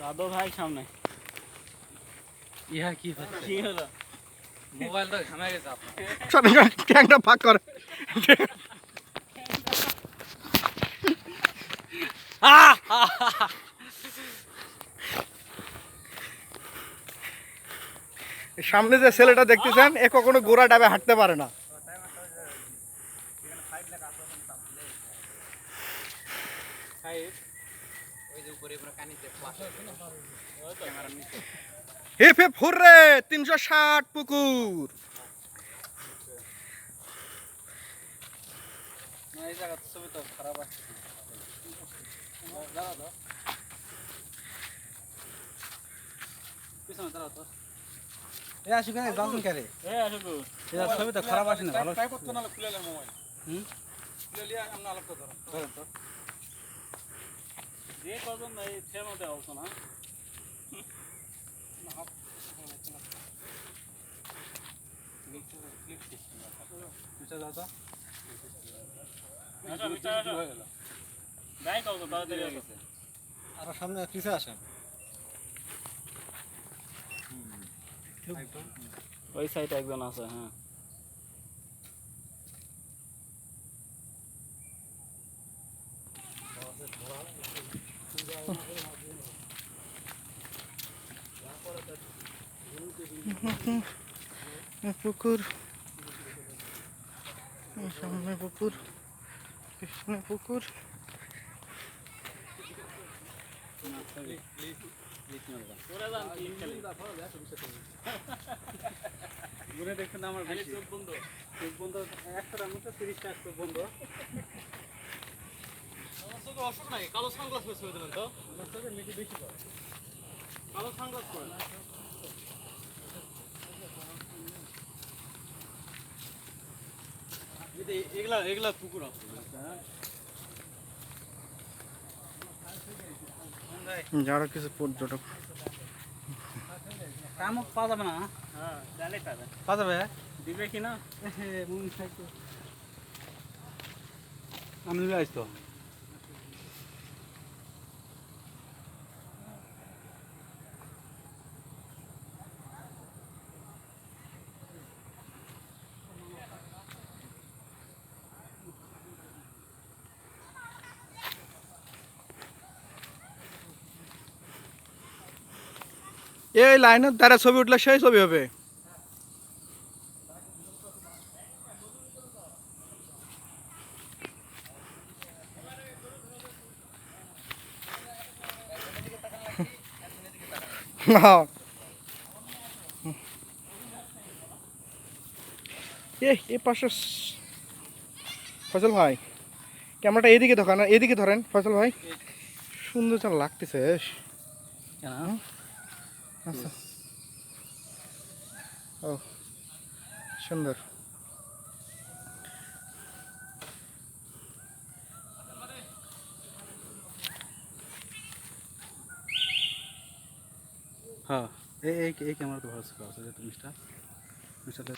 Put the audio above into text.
দাদু ভাই সামনে। ইহা কি কি হলো? মোবাইলটা ঘামে গেছে আপনার। সব ফাঁক করে। সামনে যে ছেলেটা দেখতেছেন এ কখনো গোড়া ডাবে হাঁটতে পারে না ওই যে উপরে পুরো কানিতে হিপ হিপ হুররে! তিনশো ষাট পুকুর। ছবি তো খারাপ আসু না ভালো। খুলে মোবাইল হুম? খুলে আমরা আলাপ করতে পারব ধরেন তো। কত তাড়াতাড়ি আসো আর সামনে পিছে আসেন ওই সাইডে একজন আছে হ্যাঁ পুকুর সামনে পুকুর পিছনে পুকুর। করে ঘুরে দেখছেন আমার খালি বেশি। চোখ বন্ধ। চোখ বন্ধ একশোটার মধ্যে তিরিশটা চোখ বন্ধ। অসুখ নাই কালো সানগ্লাস পরে ছবি দিলেন তো? কালো সানগ্লাস পরে। এগুলা এগুলা পুকুর যারা কিছু পর্যটক কামক পাওয়া যাবে না? হ্যাঁ পাওয়া যাবে? দিবে কিনা আমি আসতো এই লাইনের দ্বারা ছবি উঠলে সেই ছবি হবে। এ পাশে ফয়সল ভাই, ক্যামেরাটা এদিকে ধরেন এদিকে ধরেন ফয়সল ভাই। সুন্দর লাগতেছে আচ্ছা। ও সুন্দর। হ্যাঁ এই এই ক্যামেরা তো ভালো আছে মিস্টার মিস্টার